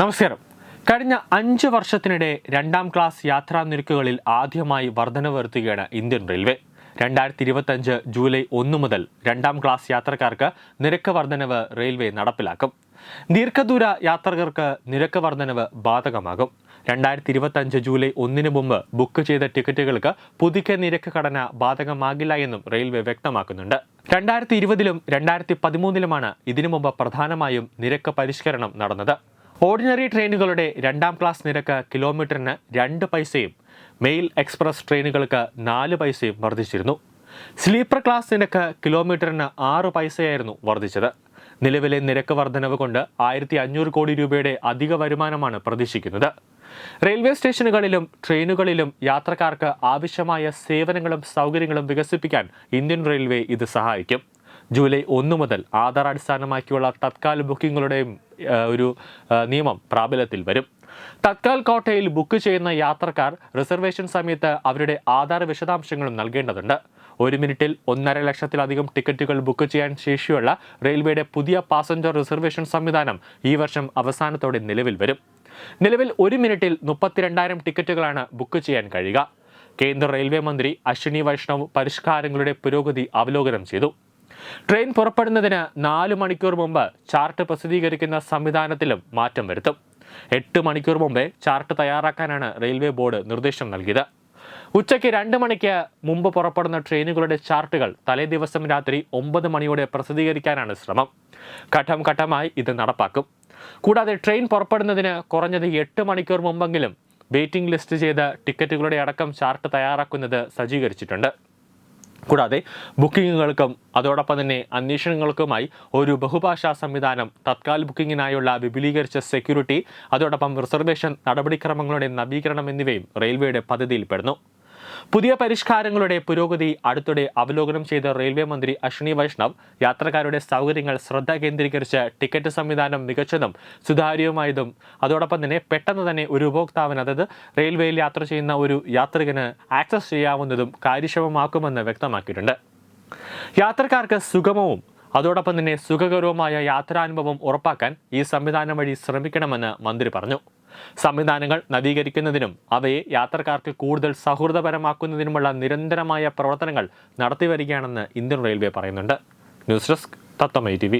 നമസ്കാരം. കഴിഞ്ഞ അഞ്ച് വർഷത്തിനിടെ രണ്ടാം ക്ലാസ് യാത്രാ നിരക്കുകളിൽ ആദ്യമായി വർധന വരുത്തുകയാണ് ഇന്ത്യൻ റെയിൽവേ. രണ്ടായിരത്തി ഇരുപത്തഞ്ച് ജൂലൈ ഒന്ന് മുതൽ രണ്ടാം ക്ലാസ് യാത്രക്കാർക്ക് നിരക്ക് വർധനവ് റെയിൽവേ നടപ്പിലാക്കും. ദീർഘദൂര യാത്രികർക്ക് നിരക്ക് വർധനവ് ബാധകമാകും. രണ്ടായിരത്തി ഇരുപത്തഞ്ച് ജൂലൈ ഒന്നിന് മുമ്പ് ബുക്ക് ചെയ്ത ടിക്കറ്റുകൾക്ക് പുതുക്കിയ നിരക്ക് ഘടന ബാധകമാകില്ല എന്നും റെയിൽവേ വ്യക്തമാക്കുന്നുണ്ട്. രണ്ടായിരത്തി ഇരുപതിലും രണ്ടായിരത്തി പതിമൂന്നിലുമാണ് ഇതിനു മുമ്പ് പ്രധാനമായും നിരക്ക് പരിഷ്കരണം നടന്നത്. ഓർഡിനറി ട്രെയിനുകളുടെ രണ്ടാം ക്ലാസ് നിരക്ക് കിലോമീറ്ററിന് രണ്ട് പൈസയും മെയിൽ എക്സ്പ്രസ് ട്രെയിനുകൾക്ക് നാല് പൈസയും വർദ്ധിച്ചിരുന്നു. സ്ലീപ്പർ ക്ലാസ് നിരക്ക് കിലോമീറ്ററിന് ആറ് പൈസയായിരുന്നു വർദ്ധിച്ചത്. നിലവിലെ നിരക്ക് വർധനവ് കൊണ്ട് ആയിരത്തി അഞ്ഞൂറ് കോടി രൂപയുടെ അധിക വരുമാനമാണ് പ്രതീക്ഷിക്കുന്നത്. റെയിൽവേ സ്റ്റേഷനുകളിലും ട്രെയിനുകളിലും യാത്രക്കാർക്ക് ആവശ്യമായ സേവനങ്ങളും സൗകര്യങ്ങളും വികസിപ്പിക്കാൻ ഇന്ത്യൻ റെയിൽവേ ഇത് സഹായിക്കും. ജൂലൈ ഒന്ന് മുതൽ ആധാർ അടിസ്ഥാനമാക്കിയുള്ള തത്കാൽ ബുക്കിങ്ങുകളുടെയും ഒരു നിയമം പ്രാബല്യത്തിൽ വരും. തത്കാൽ കോട്ടയിൽ ബുക്ക് ചെയ്യുന്ന യാത്രക്കാർ റിസർവേഷൻ സമയത്ത് അവരുടെ ആധാർ വിശദാംശങ്ങളും നൽകേണ്ടതുണ്ട്. ഒരു മിനിറ്റിൽ ഒന്നര ലക്ഷത്തിലധികം ടിക്കറ്റുകൾ ബുക്ക് ചെയ്യാൻ ശേഷിയുള്ള റെയിൽവേയുടെ പുതിയ പാസഞ്ചർ റിസർവേഷൻ സംവിധാനം ഈ വർഷം അവസാനത്തോടെ നിലവിൽ വരും. നിലവിൽ ഒരു മിനിറ്റിൽ മുപ്പത്തിരണ്ടായിരം ടിക്കറ്റുകളാണ് ബുക്ക് ചെയ്യാൻ കഴിയുക. കേന്ദ്ര റെയിൽവേ മന്ത്രി അശ്വിനി വൈഷ്ണവ് പരിഷ്കാരങ്ങളുടെ പുരോഗതി അവലോകനം ചെയ്തു. ട്രെയിൻ പുറപ്പെടുന്നതിന് നാല് മണിക്കൂർ മുമ്പ് ചാർട്ട് പ്രസിദ്ധീകരിക്കുന്ന സംവിധാനത്തിലും മാറ്റം വരുത്തും. എട്ട് മണിക്കൂർ മുമ്പേ ചാർട്ട് തയ്യാറാക്കാനാണ് റെയിൽവേ ബോർഡ് നിർദ്ദേശം നൽകിയത്. ഉച്ചയ്ക്ക് രണ്ട് മണിക്ക് മുമ്പ് പുറപ്പെടുന്ന ട്രെയിനുകളുടെ ചാർട്ടുകൾ തലേദിവസം രാത്രി ഒമ്പത് മണിയോടെ പ്രസിദ്ധീകരിക്കാനാണ് ശ്രമം. ഘട്ടം ഘട്ടമായി ഇത് നടപ്പാക്കും. കൂടാതെ ട്രെയിൻ പുറപ്പെടുന്നതിന് കുറഞ്ഞത് എട്ട് മണിക്കൂർ മുമ്പെങ്കിലും വെയിറ്റിംഗ് ലിസ്റ്റ് ചെയ്ത ടിക്കറ്റുകളുടെ അടക്കം ചാർട്ട് തയ്യാറാക്കുന്നത് സജ്ജീകരിച്ചിട്ടുണ്ട്. കൂടാതെ ബുക്കിങ്ങുകൾക്കും അതോടൊപ്പം തന്നെ അന്വേഷണങ്ങൾക്കുമായി ഒരു ബഹുഭാഷാ സംവിധാനം തത്കാൽ ബുക്കിങ്ങിനായുള്ള വിപുലീകരിച്ച സെക്യൂരിറ്റി അതോടൊപ്പം റിസർവേഷൻ നടപടിക്രമങ്ങളുടെ നവീകരണം എന്നിവയും റെയിൽവേയുടെ പദ്ധതിയിൽപ്പെടുന്നു. പുതിയ പരിഷ്കാരങ്ങളുടെ പുരോഗതി അടുത്തിടെ അവലോകനം ചെയ്ത റെയിൽവേ മന്ത്രി അശ്വിനി വൈഷ്ണവ് യാത്രക്കാരുടെ സൗകര്യങ്ങൾ ശ്രദ്ധ കേന്ദ്രീകരിച്ച് ടിക്കറ്റ് സംവിധാനം മികച്ചതും സുതാര്യവുമായതും. അതോടൊപ്പം തന്നെ പെട്ടെന്ന് തന്നെ ഒരു ഉപഭോക്താവിന് അതായത് റെയിൽവേയിൽ യാത്ര ചെയ്യുന്ന ഒരു യാത്രികന് ആക്സസ് ചെയ്യാവുന്നതും കാര്യക്ഷമമാക്കുമെന്ന് വ്യക്തമാക്കിയിട്ടുണ്ട്. യാത്രക്കാർക്ക് സുഗമവും അതോടൊപ്പം തന്നെ സുഖകരവുമായ യാത്രാനുഭവം ഉറപ്പാക്കാൻ ഈ സംവിധാനം വഴി ശ്രമിക്കണമെന്ന് മന്ത്രി പറഞ്ഞു. സംവിധാനങ്ങൾ നവീകരിക്കുന്നതിനും അവയെ യാത്രക്കാർക്ക് കൂടുതൽ സൗഹൃദപരമാക്കുന്നതിനുമുള്ള നിരന്തരമായ പ്രവർത്തനങ്ങൾ നടത്തിവരികയാണെന്ന് ഇന്ത്യൻ റെയിൽവേ പറയുന്നുണ്ട്. ന്യൂസ് ഡെസ്ക് തത്തമൈ ടി